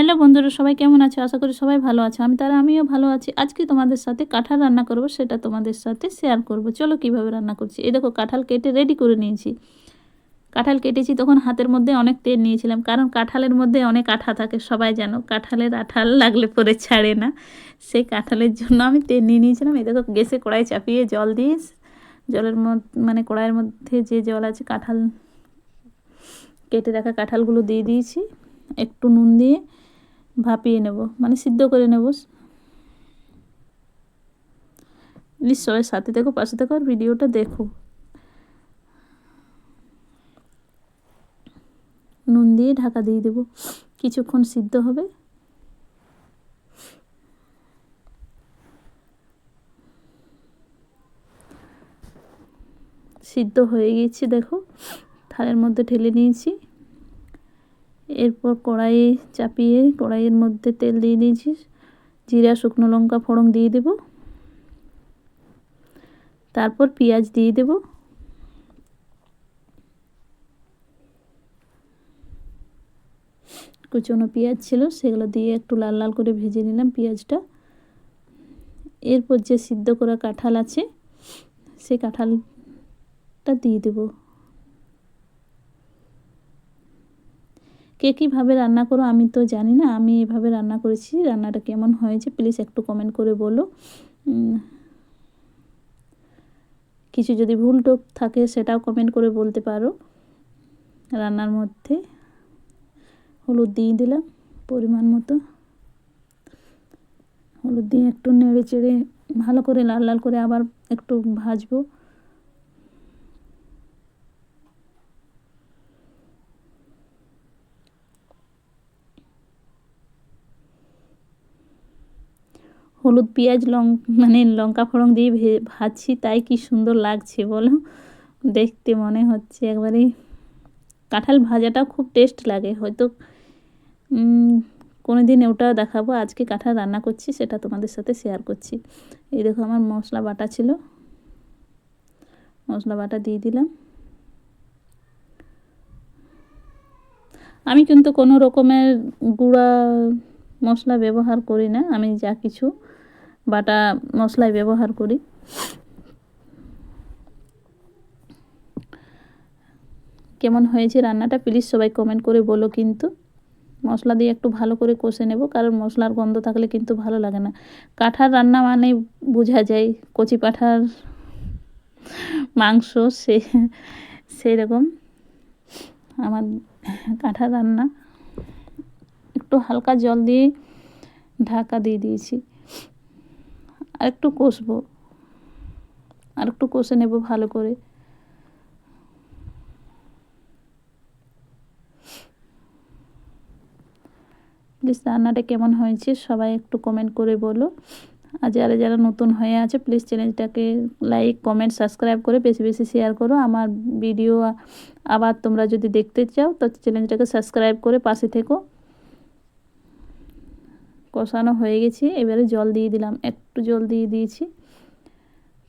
Hello বন্ধুরা, সবাই কেমন আছো? আশা করি সবাই ভালো আছে। আমি তারা, আমিও ভালো আছি। আজকে তোমাদের সাথে কাঁঠাল রান্না করব, সেটা তোমাদের সাথে শেয়ার করব। চলো কীভাবে রান্না করছি? এই দেখো, কাঁঠাল কেটে রেডি করে নিয়েছি। কাঁঠাল কেটেছি তখন হাতের মধ্যে অনেক তেল নিয়েছিলাম, কারণ কাঁঠালের মধ্যে অনেক আঠা থাকে, সবাই জানো। কাঁঠালের আঠাল লাগলে পরে ছাড়ে না। সেই কাঁঠালের জন্য আমি তেল নিয়ে নিয়েছিলাম। এই দেখো, গ্যাসে কড়াই চাপিয়ে জল দিয়ে, জলের মধ্যে মানে কড়াইয়ের মধ্যে যে জল আছে, কাঁঠাল কেটে রাখা কাঁঠালগুলো দিয়ে দিয়েছি। একটু নুন দিয়ে ভাপিয়ে নেব মানে সিদ্ধ করে নেব। সবাই সাথে দেখো পাশে দেখো আর ভিডিওটা দেখো। নুন দিয়ে ঢাকা দিয়ে দেব। কিছুক্ষণ সিদ্ধ হবে। সিদ্ধ হয়ে গেছে, দেখো। থালের মধ্যে ঢেলে নিয়েছি। এরপর কড়াই চাপিয়ে কড়াইয়ের মধ্যে তেল দিয়ে দিয়েছি। জিরা, শুকনো লঙ্কা, ফোড়ন দিয়ে দেব। তারপর পেঁয়াজ দিয়ে দেব। কুচনো পেঁয়াজ ছিল, সেগুলো দিয়ে একটু লাল লাল করে ভেজে নিলাম পেঁয়াজটা। এরপর যে সিদ্ধ করা কাঁঠাল আছে সেই কাঁঠালটা দিয়ে দেবো। কে কীভাবে রান্না করো আমি তো জানি না। আমি এভাবে রান্না করেছি। রান্নাটা কেমন হয়েছে প্লিজ একটু কমেন্ট করে বলো। কিছু যদি ভুল টোপ থাকে সেটাও কমেন্ট করে বলতে পারো। রান্নার মধ্যে হলুদ দিয়ে দিলাম পরিমাণ মতো। হলুদ দিয়ে একটু নেড়ে চেড়ে ভালো করে লাল লাল করে আবার একটু ভাজবো। হলুদ, পেঁয়াজ, লং মানে লঙ্কা ফোড়ন দিয়ে ভাজছি, তাই কি সুন্দর লাগছে বলো? দেখতে মনে হচ্ছে একবারে কাঁঠাল ভাজাটাও খুব টেস্ট লাগে। হয়তো কোনো দিন ওটাও দেখাবো, আজকে কাঁঠাল রান্না করছি, সেটা তোমাদের সাথে শেয়ার করছি। এই দেখো আমার মশলা বাটা ছিল। মশলা বাটা দিয়ে দিলাম। আমি কিন্তু কোনো রকমের গুঁড়া মশলা ব্যবহার করি না, আমি যা কিছু বাটা মশলাই ব্যবহার করি। কেমন হয়েছে রান্নাটা প্লিজ সবাই কমেন্ট করে বলো কিন্তু। মশলা দিয়ে একটু ভালো করে কষে নেব, কারণ মশলার গন্ধ থাকলে কিন্তু ভালো লাগে না। কাঁঠার রান্না মানে বোঝা যায়, কচি পাঠার মাংস সে সেই রকম আমার কাঁঠার রান্না, একটু হালকা জল দিয়ে ঢাকা দিয়ে দিয়েছি। আর একটু কষবো। আর একটু কষে নেব ভালো করে। প্লিজ রান্নাটা কেমন হয়েছে সবাই একটু কমেন্ট করে বলো। আর যারা যারা নতুন হয়ে আছে প্লিজ চ্যানেলটাকে লাইক কমেন্ট সাবস্ক্রাইব করে বেশি বেশি শেয়ার করো। আমার ভিডিও আবার তোমরা যদি দেখতে চাও, তো চ্যানেলটাকে সাবস্ক্রাইব করে পাশে থেকো। কষানো হয়ে গেছে, এবারে জল দিয়ে দিলাম, একটু জল দিয়ে দিয়েছি।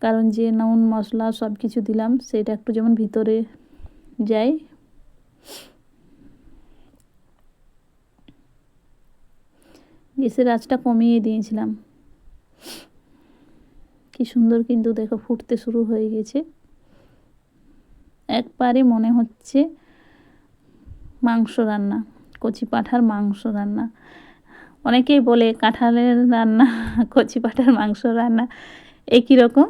কারণ যে নুন, মশলা সব কিছু দিলাম, সেটা একটু যেমন ভিতরে যায়। গ্যাসের আঁচটা কমিয়ে দিয়েছিলাম। কি সুন্দর কিন্তু দেখো ফুটতে শুরু হয়ে গেছে। একবারে মনে হচ্ছে মাংস রান্না, কচি পাঠার মাংস রান্না। অনেকেই বলে কাঁঠালের রান্না, কচি পাঠার মাংস রান্না একই রকম?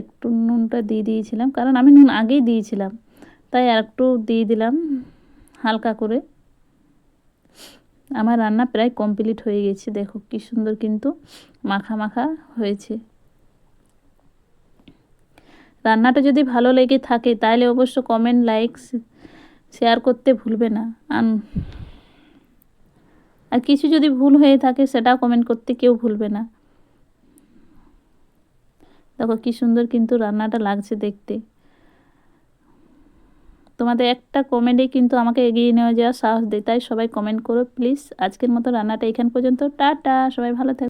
একটু নুনটা দিয়ে দিয়েছিলাম, কারণ আমি নুন আগেই দিয়েছিলাম, তাই আর একটু দিয়ে দিলাম হালকা করে। আমার রান্না প্রায় কমপ্লিট হয়ে গেছে, দেখো কি সুন্দর কিন্তু মাখা মাখা হয়েছে। রান্নাটা যদি ভালো লেগে থাকে, তাহলে অবশ্য কমেন্ট, লাইক শেয়ার করতে ভুলবে না। আর কিছু যদি ভুল হয়ে থাকে সেটাও কমেন্ট করতে কেউ ভুলবে না। দেখো কি সুন্দর কিন্তু রান্নাটা লাগছে দেখতে। তোমাদের একটা কমেন্টে কিন্তু আমাকে এগিয়ে নেওয়া যাওয়ার সাহস দেয়, তাই সবাই কমেন্ট করো প্লিজ আজকের মতো রান্নাটা এখান পর্যন্ত, টাটা, সবাই ভালো থাকবে